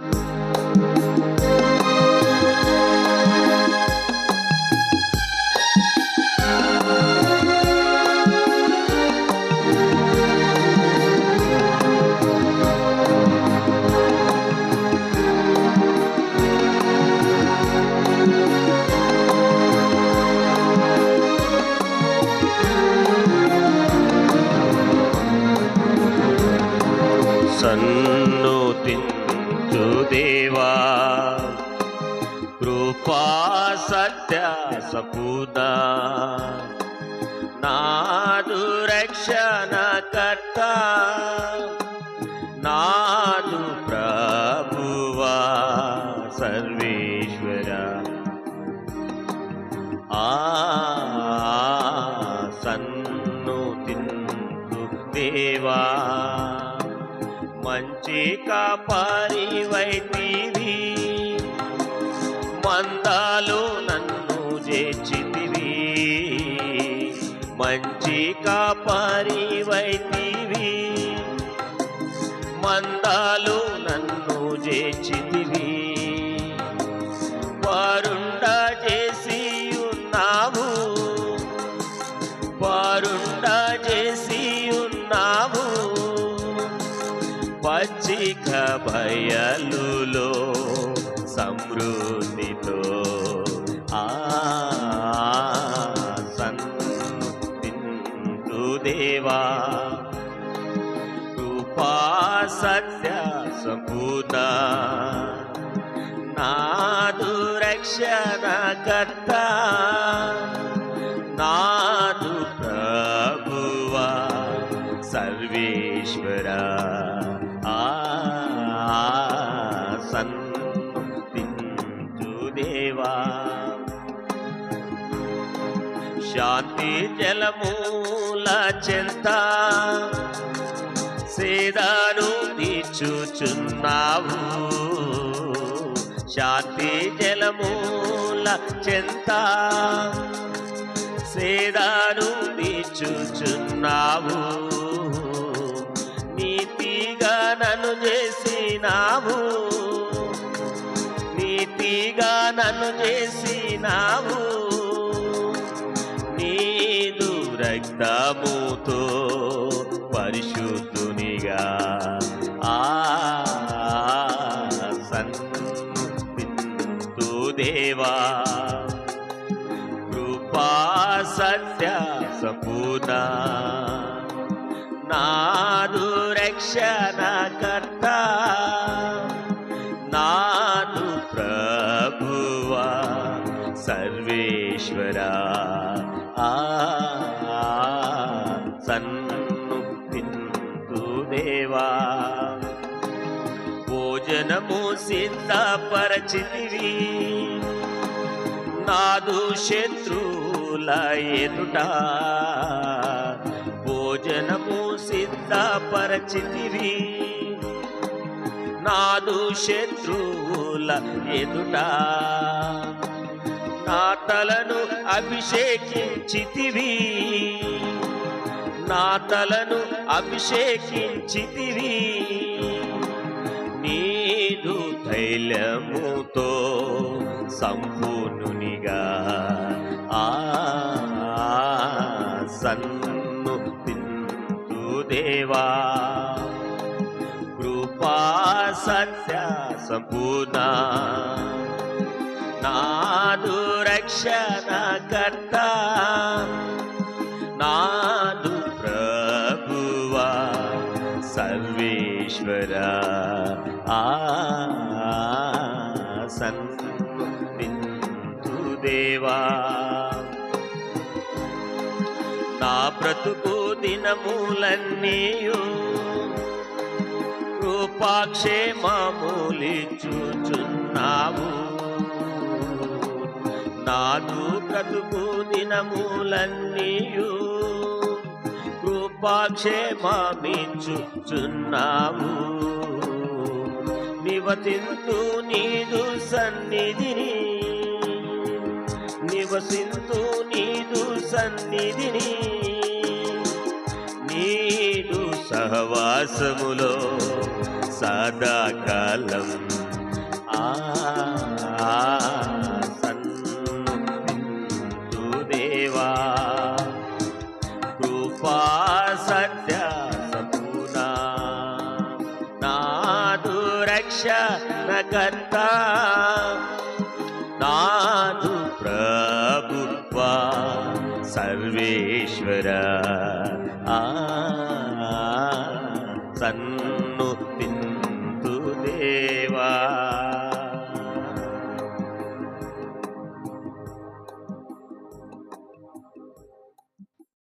సన్నుతించు దేవా కృపా సత్య సపూత నాదు రక్షణ కర్త నాదు ప్రభువా సర్వేశ్వర ఆ సన్ను తిందు దేవా మంచి కాపారి వైతివి మందాలు నన్ను చేచితివి మంచి కాపారి వైతివి మందాలు నన్ను చేచితివి వారుండ చేసి ఉన్నావు. వారుండ చే పచ్చిక బయలులో సమృద్ధితో ఆ సన్నిందు దేవా. కృపా సత్య సంపూర్ణ నాదు రక్షణ కర్త. నాదు ప్రభువా సర్వేశ్వరా. శాంతి జలమూల చెంత సేదాను తీర్చుచున్నావు. శాంతి జలమూల చెంత సేదాను తీర్చుచున్నావు. నీతిగా నన్ను చేసినావు. నీతిగా నన్ను చేసినావు. రక్తముతో పరిశుద్ధునిగా. ఆ సన్నిందు దేవా కృపా సత్య సంపూర్ణ నాదు రక్షణ కర్త నాదు ప్రభువా సర్వేశ్వరా. సన్ను తిందు దేవా భోజనము సిద్ధపరచితివి నాదు శత్రుల ఎదుట భోజనము సిద్ధపరచితివి నాదు శత్రువుల ఎదుట నా తలను అభిషేకించితివి. నా తలను అభిషేకించితివి నీదు తైలముతో సంపూర్ణునిగా ఆ సన్ను తిందు దేవా. కృపా సత్య సంపూర్ణ. నాదు రక్షణ కర్తా. సర్వేశ్వర ఆ సన్నిందు దేవా నా బ్రతుకు దినములన్నీయు కృపాక్షేమములిచుచున్నావు నాదు బ్రతుకు దినములన్నీయూ కృపాక్షేమమిచ్చుచున్నావు నివసింతు నీదు సన్నిధిని నివసింతు నీదు సన్నిధిని నీదు సహవాసములో సదాకాలం సన్ దేవా రక్షణకర్త నాదు ప్రభుత్వ సర్వేశ్వర ఆ సన్ను తింతు దేవా